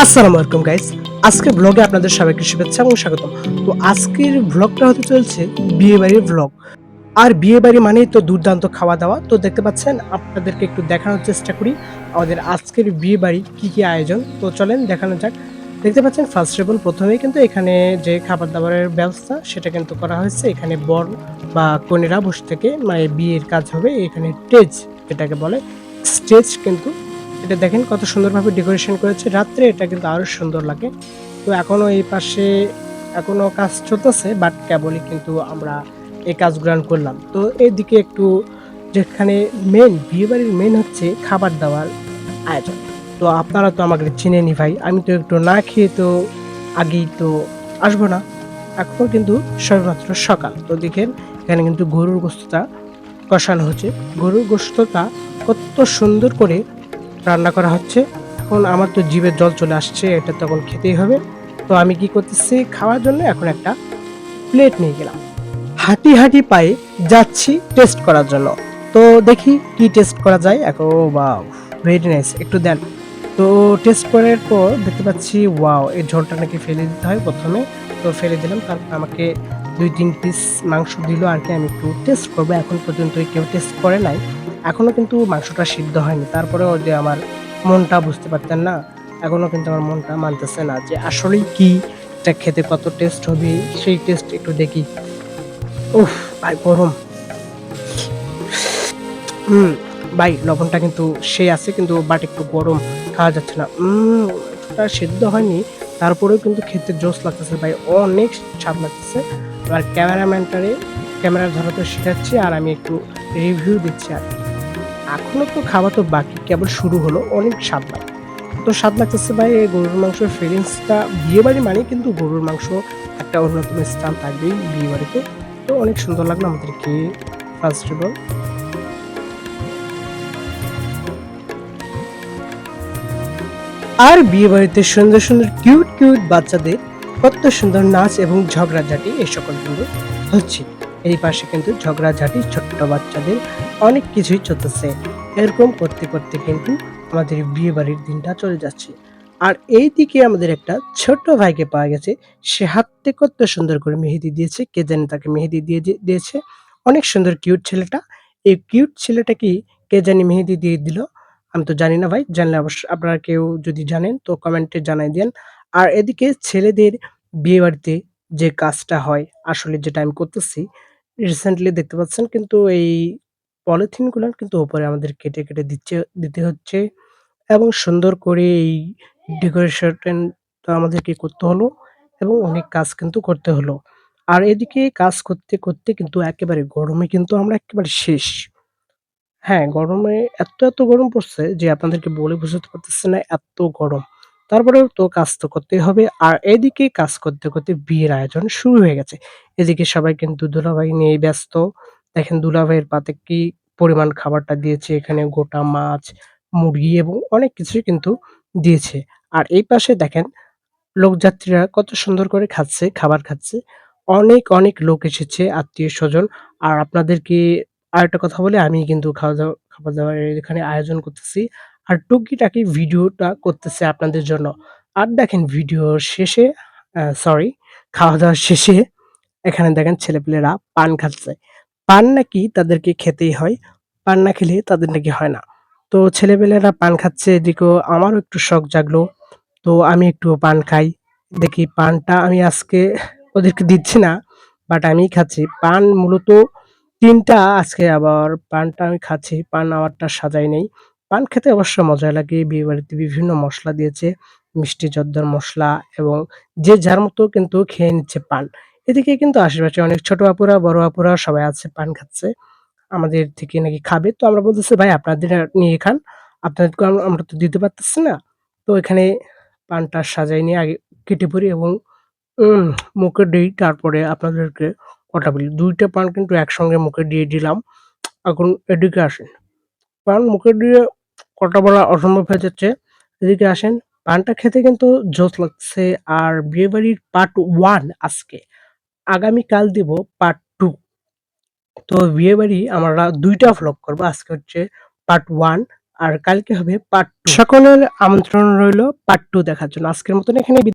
আসসালামু আলাইকুম গাইস আজকের ব্লগে আপনাদের সবাইকে শুভেচ্ছা এবং স্বাগতম। তো আজকের ব্লগটা হতে চলছে বিয়ে বাড়ির ব্লগ আর বিয়ে বাড়ি মানেই তো দুর্দান্ত খাওয়া দাওয়া। তো দেখতে পাচ্ছেন, আপনাদেরকে একটু দেখানোর চেষ্টা করি, আমাদের আজকের বিয়ে বাড়ি কি কি আয়োজন। তো চলেন, দেখানো যাক। দেখতে পাচ্ছেন ফার্স্ট অফ প্রথমেই কিন্তু এখানে যে খাবার দাবারের ব্যবস্থা, সেটা কিন্তু করা হয়েছে। এখানে বর বা কনেরা বসে থেকে মানে বিয়ের কাজ হবে। এখানে স্টেজ যেটাকে বলে স্টেজ কিন্তু এটা দেখেন কত সুন্দরভাবে ডেকোরেশন করেছে। রাত্রে এটা কিন্তু আরও সুন্দর লাগে। তো এখনও এই পাশে এখনও কাজ চলতেছে বাট কেবলই কিন্তু আমরা এই কাজ গ্রহণ করলাম। তো এইদিকে একটু যেখানে মেন বিয়ে বাড়ির মেন হচ্ছে খাবার দাবার আয়োজন। তো আপনারা তো আমাকে চিনেনি ভাই, আমি তো একটু না খেয়ে তো আগেই তো আসব না। এখনও কিন্তু সবেমাত্র সকাল। তো দেখেন, এখানে কিন্তু গরুর গোস্তটা কষানো হচ্ছে। গরুর গোস্তটা কত সুন্দর করে রান্না করা হচ্ছে। এখন আমার তো জিভের জল চলে আসছে, এটা তখন খেতেই হবে। তো আমি কি করতেছি, খাওয়ার জন্য এখন একটা প্লেট নিয়ে গেলাম। হাঁটি হাঁটি পায়ে যাচ্ছি টেস্ট করার জন্য। তো দেখি কি টেস্ট করা যায়। এখন ও বাও ভেরি নাইস একটু দেন। তো টেস্ট করার পর দেখতে পাচ্ছি ওয়াও এই ঝোলটা নাকি ফেলে দিতে হয় প্রথমে। তো ফেলে দিলাম তারপর আমাকে দুই, তিন পিস মাংস দিল আর কি, আমি একটু টেস্ট করব। এখন পর্যন্ত কেউ টেস্ট করে নাই। এখনও কিন্তু মাংসটা সিদ্ধ হয়নি। তারপরেও যে আমার মনটা বুঝতে পারতেন না এখনও কিন্তু আমার মনটা মানতেছে না যে আসলেই কি, এটা খেতে কত টেস্ট হবে, সেই টেস্ট একটু দেখি। উফ, ভাই, গরম। হুম ভাই, লবণটা কিন্তু সেই আছে, কিন্তু বাট একটু গরম, খাওয়া যাচ্ছে না। এটা সেদ্ধ হয়নি, তারপরেও কিন্তু খেতে জোস লাগতেছে, ভাই, অনেক স্বাদ লাগতেছে। আর ক্যামেরাম্যানটারে ক্যামেরা ধরাতে শেখাচ্ছি, আর আমি একটু রিভিউ দিচ্ছি আর কি। এখনও তো খাওয়া তো বাকি। কেবল শুরু হলো অনেক স্বাদ লাগে তো স্বাদ লাগতেছে ভাই গরুর মাংসের ফিলিংসটা বিয়ে বাড়ি মানে কিন্তু গরুর মাংস একটা অন্যতম স্থান থাকবেই বিয়েবাড়িতে। তো অনেক সুন্দর লাগল আমাদেরকে ফার্স্ট অফ অল আর বিয়ে বাড়িতে সুন্দর সুন্দর কিউট কিউট বাচ্চাদের, কত সুন্দর নাচ এবং ঝগড়াঝাটি এই সকল কিন্তু হচ্ছে। এই পাশে কিন্তু ঝগড়াঝাটি ছোট্ট বাচ্চাদের অনেক কিছুই চলতেছে। এরকম করতে করতে কিন্তু আমাদের বিয়ে বাড়ির দিনটা চলে যাচ্ছে। আর এই দিকে আমাদের একটা ছোট ভাইকে পাওয়া গেছে। সে হাতে কত সুন্দর করে মেহেদি দিয়েছে। কে জানে তাকে মেহেদি দিয়ে দিয়েছে। অনেক সুন্দর কিউট ছেলেটা। এই কিউট ছেলেটা কি কে জানি মেহেদি দিয়ে দিল? আমি তো জানি না ভাই। জানলে অবশ্য আপনারা কেউ যদি জানেন তো কমেন্টে জানাই দেন। আর এদিকে ছেলেদের বিয়ে বাড়িতে যে কাজটা হয়, আসলে যেটা আমি করতেছি রিসেন্টলি দেখতে পাচ্ছেন কিন্তু এই পলিথিনগুলো কিন্তু ওপরে আমাদের কেটে কেটে দিচ্ছে দিতে হচ্ছে এবং সুন্দর করে এই ডেকোরেশন আমাদেরকে করতে হলো এবং অনেক কাজ কিন্তু করতে হলো আর এদিকে কাজ করতে করতে কিন্তু একেবারে গরমে কিন্তু আমরা একেবারে শেষ হ্যাঁ, গরমে এত, এত গরম পড়ছে যে আপনাদেরকে বলে বোঝাতে পারতেছে না এত গরম। তারপরেও তো কাজ তো করতেই হবে। আর এদিকে কাজ করতে, করতে বিয়ের আয়োজন শুরু হয়ে গেছে। এদিকে সবাই কিন্তু দুলাভাই নিয়ে ব্যস্ত। দেখেন দুলাভাইয়ের পাতে কি পরিমাণ খাবারটা দিয়েছে। এখানে গোটা মাছ, মুরগি এবং অনেক কিছুই কিন্তু দিয়েছে। আর এই পাশে দেখেন লোকযাত্রীরা কত সুন্দর করে খাচ্ছে, খাবার খাচ্ছে। অনেক, অনেক লোক এসেছে আত্মীয় স্বজন আর আপনাদেরকে আরেকটা কথা বলে আমি কিন্তু খাওয়া-দাওয়া খাবার-দাবার এখানে আয়োজন করতেছি। আর টুকিটাকি ভিডিওটা করতেছে আপনাদের জন্য। আর দেখেন ভিডিওর শেষে সরি খাওয়া-দাওয়ার শেষে এখানে দেখেন ছেলেপেলেরা পান খাচ্ছে। পান নাকি তাদেরকে খেতেই হয়। পান না খেলে তাদের নাকি হয় না। তো ছেলেপেলেরা পান খাচ্ছে, এদিকেও আমারও একটু শখ জাগলো। তো আমি একটু পান খাই। দেখি পানটা আমি আজকে ওদেরকে দিচ্ছি না। বাট আমিই খাচ্ছি। পান মূলত তিনটা, আজকে আবার পানটা আমি খাচ্ছি। পান আমারটা সাজাই নাই। পান খেতে অবশ্য মজা লাগে। বিয়েবাড়িতে বিভিন্ন মশলা দিয়েছে। মিষ্টি জর্দার মশলা এবং যে যার মতো কিন্তু খেয়ে নিচ্ছে পান। এদিকে কিন্তু আশেপাশে অনেক ছোট আপুরা, বড় আপুরা সবাই আছে পান খাচ্ছে। আমাদের থেকে নাকি খাবে। তো আমরা বলতেছি, "ভাই আপনাদের নিয়ে খান। আপনাদেরকে আমরা তো দিতে পারতেছি না।" তো এখানে পানটা সাজাই নিয়ে আগে কেটে পড়ি এবং মুখে দিই তারপরে আপনাদেরকে কথা বলি। দুইটা পান কিন্তু একসঙ্গে মুখে দিয়ে দিলাম। এখন এদিকে আসেন। পান মুখে দিয়ে কথা বলা অসম্ভব হয়ে যাচ্ছে। এদিকে আসেন। পানটা খেতে কিন্তু জোস লাগছে। আর বিয়েবাড়ির পার্ট ওয়ান আজকে। আগামীকাল দিব পার্ট টু তো বিয়েবাড়ি আমরা ২ টা ভ্লগ করব। আজকে হচ্ছে পার্ট ওয়ান আর কালকে হবে পার্ট টু সকলের আমন্ত্রণ রইল পার্ট টু দেখার জন্য আজকের মতন এখানে।